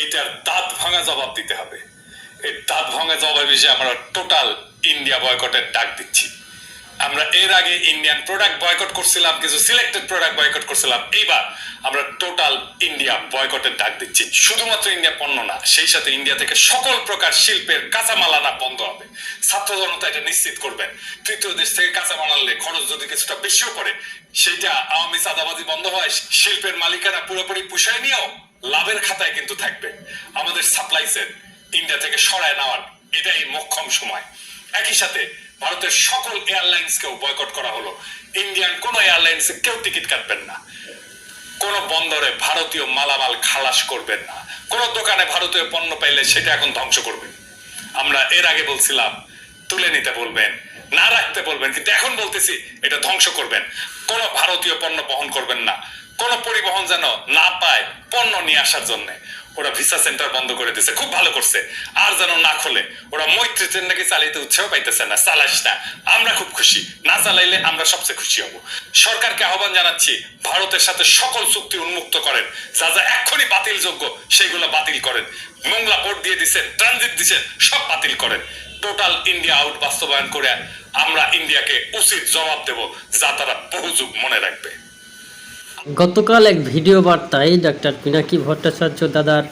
এইটার দাঁত ভাঙা জবাব দিতে হবে। এই দাঁত ভাঙা জবাব হিসেবে আমরা টোটাল ইন্ডিয়া বয়কটের ডাক দিচ্ছি। আমরা এর আগে ইন্ডিয়ান প্রোডাক্ট বয়কট করছিলাম, কিছু সিলেক্টেড প্রোডাক্ট বয়কট করছিলাম। এইবার আমরা টোটাল ইন্ডিয়া বয়কটের ডাক দিচ্ছি। শুধুমাত্র ইন্ডিয়া পণ্য না, সেই সাথে ইন্ডিয়া থেকে সকল প্রকার শিল্পের কাঁচামাল আনা বন্ধ হবে। ছাত্র জনতা এটা নিশ্চিত করবেন। তৃতীয় দেশ থেকে কাঁচামাল আনলে খরচ যদি কিছুটা বেশিও পড়ে সেটা আওয়ামী চাঁদাবাজি বন্ধ হয়, শিল্পের মালিকানা পুরোপুরি পুষায় নিয়েও লাভের খাতায় কিন্তু থাকবে। আমাদের সাপ্লাই চেন ইন্ডিয়া থেকে সরায় নেওয়ার এটাই মোক্ষম সময়। একই সাথে ভারতের সকল এয়ারলাইন্সকেও বয়কট করা হলো। ইন্ডিয়ান কোন এয়ারলাইন্সে কেউ টিকিট কাটবেন না। কোন বন্দরে ভারতীয় মালামাল খালাস করবেন না। কোন দোকানে ভারতীয় পণ্য পাইলে সেটা এখন ধ্বংস করবেন আমরা এর আগে বলছিলাম, তুলে নিতে বলবেন না রাখতে বলবেন, কিন্তু এখন বলতেছি, এটা ধ্বংস করবেন। কোন ভারতীয় পণ্য বহন করবেন না। কোন পরিবহন যেন না পায় পণ্য নিয়ে আসার জন্য। ওরা ভিসা সেন্টার বন্ধ করে দিছে, খুব ভালো করছে। আর যেন না খোলে, ওরা মৈত্রী ট্রেন নাকি চালাইতে উৎসাহ পাইতেছে না, চালাস না। আমরা খুব খুশি, না চালাইলে আমরা সবচেয়ে খুশি হব। সরকারকে আহ্বান জানাচ্ছি, ভারতের সাথে সকল চুক্তি উন্মুক্ত করেন। যা যা এক্ষুনি বাতিল যোগ্য সেইগুলো বাতিল করেন। মোংলা পোর্ট দিয়ে দিচ্ছেন ট্রানজিট দিচ্ছেন সব বাতিল করেন। টোটাল ইন্ডিয়া আউট বাস্তবায়ন করে আমরা ইন্ডিয়াকে উচিত জবাব দেব যা তারা বহু যুগ মনে রাখবে। গতকাল এক ভিডিও বার্তায় ডাক্তার পিনাকি ভট্টাচার্য দাদার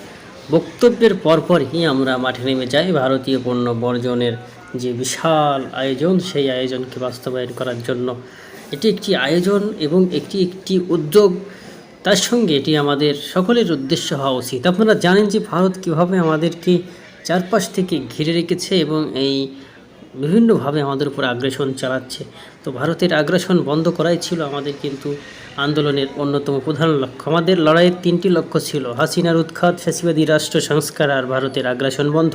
বক্তব্যের পরপরই আমরা মাঠে নেমে যাই। ভারতীয় পণ্য বর্জনের যে বিশাল আয়োজন, সেই আয়োজনকে বাস্তবায়ন করার জন্য এটি একটি আয়োজন এবং একটি একটি উদ্যোগ। তার সঙ্গে এটি আমাদের সকলের উদ্দেশ্য হওয়া উচিত। আপনারা জানেন যে ভারত কীভাবে আমাদেরকে চারপাশ থেকে ঘিরে রেখেছে এবং এই বিভিন্নভাবে আমাদের উপর আগ্রাসন চালাচ্ছে। তো ভারতের আগ্রাসন বন্ধ করাই ছিল আমাদের কিন্তু আন্দোলনের অন্যতম প্রধান লক্ষ্য। আমাদের লড়াইয়ের তিনটি লক্ষ্য ছিল, হাসিনার উৎখাত ফ্যাসিবাদী রাষ্ট্র সংস্কার আর ভারতের আগ্রাসন বন্ধ।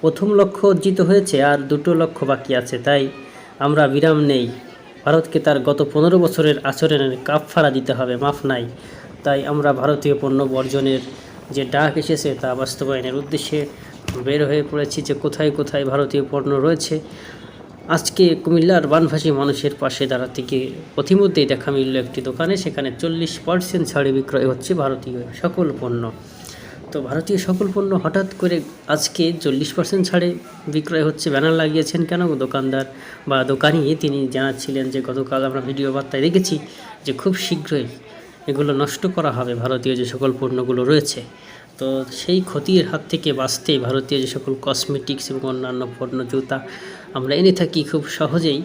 প্রথম লক্ষ্য অর্জিত হয়েছে, আর দুটো লক্ষ্য বাকি আছে, তাই আমরা বিরাম নেই। ভারতকে তার গত পনেরো বছরের আচরণের কাপ ফাড়া দিতে হবে, মাফ নাই। তাই আমরা ভারতীয় পণ্য বর্জনের যে ডাক এসেছে তা বাস্তবায়নের উদ্দেশ্যে বের হয়ে পড়েছি যে কোথায় কোথায় ভারতীয় পণ্য রয়েছে। আজকে কুমিল্লার বানভাসী মানুষের পাশে দাঁড়াতে গিয়ে পথিমধ্যেই দেখা মিলল একটি দোকানে, সেখানে চল্লিশ পার্সেন্ট ছাড়ে বিক্রয় হচ্ছে ভারতীয় সকল পণ্য। তো ভারতীয় সকল পণ্য হঠাৎ করে আজকে চল্লিশ পার্সেন্ট ছাড়ে বিক্রয় হচ্ছে, ব্যানার লাগিয়েছেন কেন দোকানদার বা দোকানি? তিনি জানাচ্ছিলেন যে গতকাল আমরা ভিডিও বার্তায় দেখেছি যে খুব শীঘ্রই এগুলো নষ্ট করা হবে, ভারতীয় যে সকল পণ্যগুলো রয়েছে। তো সেই ক্ষতির হাত থেকে বাঁচতে ভারতীয় যে সকল কসমেটিক্স এবং অন্যান্য পণ্য, জুতা, আমরা এনে থাকি খুব সহজেই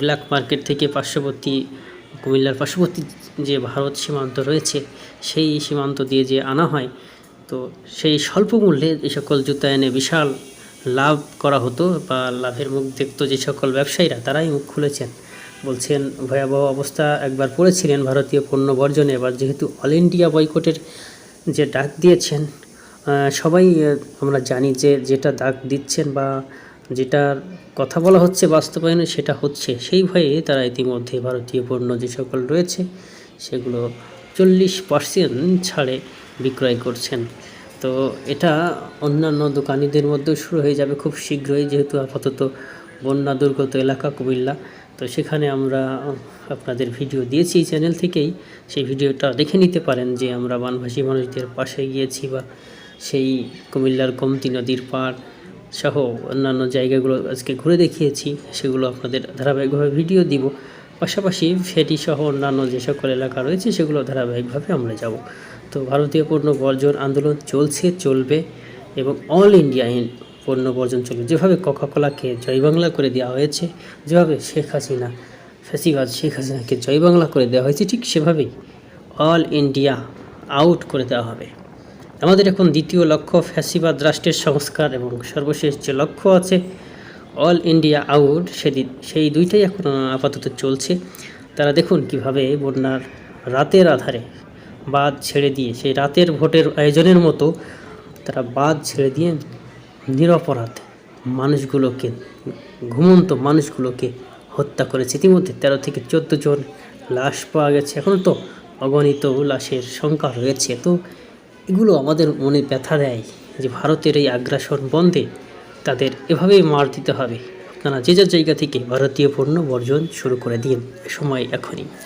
ব্ল্যাক মার্কেট থেকে পার্শ্ববর্তী, কুমিল্লার পার্শ্ববর্তী যে ভারত সীমান্ত রয়েছে, সেই সীমান্ত দিয়ে যে আনা হয়, তো সেই স্বল্প মূল্যে এই সকল জুতা এনে বিশাল লাভ করা হতো বা লাভের মুখ দেখতো যে সকল ব্যবসায়ীরা, তারাই মুখ খুলেছেন। বলছেন, ভয়াবহ অবস্থা একবার পড়েছিলেন ভারতীয় পণ্য বর্জনে, এবার যেহেতু অল ইন্ডিয়া বয়কটের যে ডাক দিয়েছেন সবাই আমরা জানি যে যেটা ডাক দিচ্ছেন বা যেটার কথা বলা হচ্ছে বাস্তবায়নে সেটা হচ্ছে। সেই ভয়ে তারা ইতিমধ্যে ভারতীয় পণ্য যে সকল রয়েছে, সেগুলো চল্লিশ পার্সেন্ট ছাড়ে বিক্রয় করছেন। তো এটা অন্যান্য দোকানিদের মধ্যেও শুরু হয়ে যাবে খুব শীঘ্রই, যেহেতু আপাতত বন্যা দুর্গত এলাকা কুমিল্লা। তো সেখানে আমরা আপনাদের ভিডিও দিয়েছি চ্যানেল থেকেই। সেই ভিডিওটা দেখে নিতে পারেন যে আমরা বানভাসী মানুষদের পাশে গিয়েছি বা সেই কুমিল্লার গোমতী নদীর পাড় সহ অন্যান্য জায়গাগুলো আজকে ঘুরে দেখিয়েছি, সেগুলো আপনাদের ধারাবাহিকভাবে ভিডিও দিব। পাশাপাশি ফেটি সহ অন্যান্য যে সকল এলাকা রয়েছে, সেগুলো ধারাবাহিকভাবে আমরা যাব। তো ভারতীয় পণ্য বর্জন আন্দোলন চলছে, চলবে এবং অল ইন্ডিয়া পণ্য বর্জন চলবে যেভাবে কোকাকোলাকে জয় বাংলা করে দেওয়া হয়েছে, যেভাবে শেখ হাসিনা ফ্যাসিবাদ শেখ হাসিনাকে জয় বাংলা করে দেওয়া হয়েছে, ঠিক সেভাবেই অল ইন্ডিয়া আউট করে দেওয়া হবে। আমাদের এখন দ্বিতীয় লক্ষ্য ফ্যাসিবাদ রাষ্ট্রের সংস্কার এবং সর্বশেষ যে লক্ষ্য আছে অল ইন্ডিয়া আউট সেদিন সেই দুইটাই এখন আপাতত চলছে। তারা দেখুন কীভাবে বন্যার রাতের আধারে বাদ ছেড়ে দিয়ে, সেই রাতের ভোটের আয়োজনের মতো তারা বাদ ছেড়ে দিয়ে নিরপরাধ মানুষগুলোকে, ঘুমন্ত মানুষগুলোকে হত্যা করেছে। ইতিমধ্যে তেরো থেকে চোদ্দ জন লাশ পাওয়া গেছে। এখনও তো অগণিত লাশের সংখ্যা রয়েছে। তো এগুলো আমাদের মনে ব্যথা দেয় যে ভারতের এই আগ্রাসন বন্ধে তাদের এভাবেই মার দিতে হবে। আপনারা যে যার জায়গা থেকে ভারতীয় পণ্য বর্জন শুরু করে দিন। সময় এখনই।